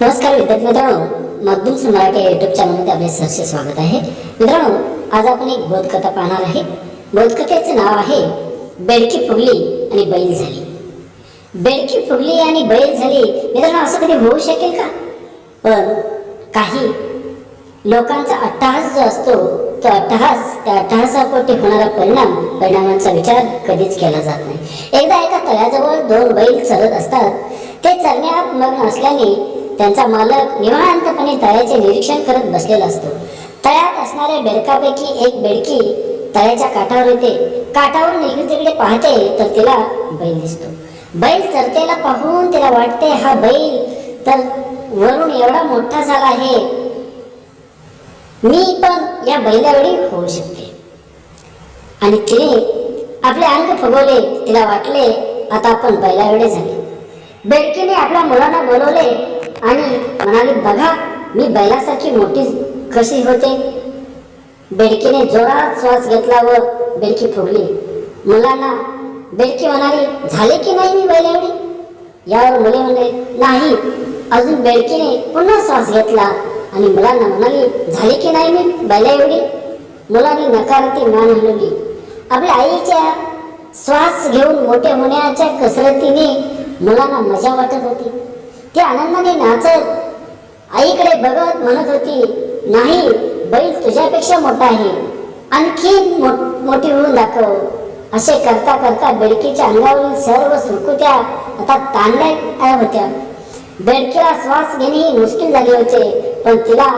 नमस्कार विद्यार्थी मित्रांनो. मधुम मराठी युट्यूब चॅनलमध्ये आपले सहर्ष स्वागत आहे. मित्रांनो आज आपण एक बोधकथा पाहणार आहे. बोधकथेचे नाव आहे बेडकी फुगली आणि बैल झाली. बेडकी फुगली आणि बैल झाली मित्रांनो असं कधी होऊ शकेल का? पण काही लोकांचा अट्टहास जो असतो तो अट्टहास त्या अट्टहासापोटी होणारा परिणाम परिणामांचा विचार कधीच केला जात नाही. एकदा एका तळ्याजवळ दोन बैल चरत असतात. ते चरण्यात मग्न असल्याने त्यांचा मालक निवांतपणे तळ्याचे निरीक्षण करत बसलेला असतो. तळ्यात असणाऱ्या बेडकापैकी एक बेडकी तळ्याच्या काठावर येते. काठावरून इकडे तिकडे पाहते तर तिला बैल दिसतो. बैल चरतेला पाहून तिला वाटते हा बैल तर वरून एवढा मोठा झाला आहे. मी पण या बैलावेळी होऊ शकते. आणि तिने आपले अंग फुगवले. तिला वाटले आता आपण बैलावेळे झाले. बेडकीने आपल्या मुलांना बोलवले आणि म्हणाली बघा मी बैलासारखी मोठी कशी होते. बेडकीने जोरात श्वास घेतला व बेडकी फुगली. मुलांना बेडकी म्हणाली झाले की नाही मी बैल एवढी? यावर मुले म्हणले नाही. अजून बेडकीने पुन्हा श्वास घेतला आणि मुलांना म्हणाली झाली की नाही मी बैला एवढी? मुलांनी नकारती मान हलवली. आपल्या आईच्या श्वास घेऊन मोठे होण्याच्या कसरतीने मुलांना मजा वाटत होती. ती आनंदाने नाचत. आईकडे बघत म्हणत होती नाही बैल तुझ्यापेक्षा मोठा आहे. आणखी मोठी होऊन दाखव. असे करता करता बेडकीच्या अंगावरील सर्व सुरकुत्या आता ताणल्या होत्या. बेडकीला श्वास घेणे मुश्किल झाले होते पण तिला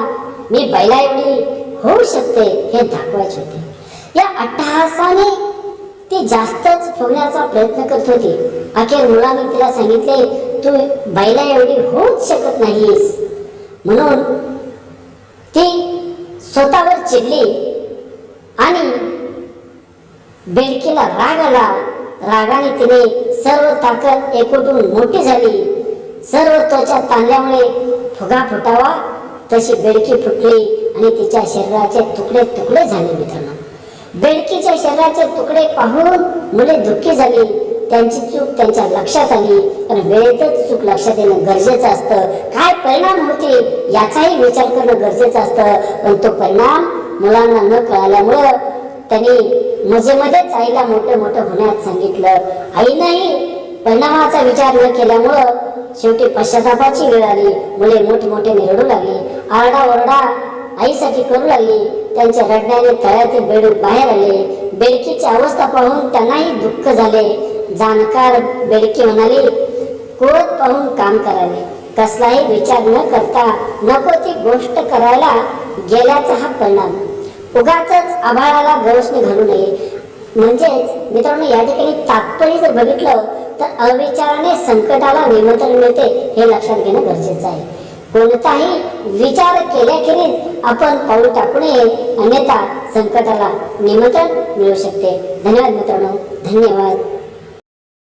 मी बैला एवढी होऊ शकते हे दाखवायचे होते. या अट्टहासाने ती जास्तच फुगण्याचा प्रयत्न करत होती. अखेर मुलाने तिला सांगितले तू बैला एवढी होऊच शकत नाहीस. म्हणून ती स्वतःवर चिडली आणि बेडकीला राग आला. रागाने तिने सर्व ताकद एकवटून मोठी झाली. सर्व त्वचा ताणल्यामुळे फुगा फुटावा तशी बेडकी फुटली आणि तिच्या शरीराचे तुकडे तुकडे झाले मित्रांनो. बेडकीच्या शरीराचे तुकडे पाहून मुले दुःखी झाली. त्यांची चूक त्यांच्या लक्षात आली. पण वेळेतच चूक लक्षात येणं गरजेचं असतं. काय परिणाम होते याचाही विचार करणं गरजेचं असतं. पण तो परिणाम मुलांना न कळाल्यामुळं त्यांनी मजेमध्येच आईला मोठं मोठं होण्यात सांगितलं. आईनंही परिणामाचा विचार न केल्यामुळं शेवटी पश्चातापाची वेळ आली. मुले मोठमोठे रडू लागली. आरडा ओरडा आईसाठी करू लागली. त्यांच्या रडण्याने तळ्यातील बेडूक बाहेर आले. बेडकीची अवस्था पाहून त्यांनाही दुःख झाले. जाणकार बेडकी म्हणाली क्रोध पाहून काम करावे. कसलाही विचार न करता नको ती गोष्ट करायला गेल्याचा हा परिणाम. उगाच आभाळाला गवसणी घालू नये. म्हणजेच मित्रांनो या ठिकाणी तात्पर्य जर बघितलं तर अविचाराने संकटाला निमंत्रण मिळते हे लक्षात घेणं गरजेचं आहे. कोणताही विचार केल्याखेरीज आपण पाऊल टाकू नये अन्यथा संकटाला निमंत्रण मिळू शकते. धन्यवाद मित्रांनो. धन्यवाद.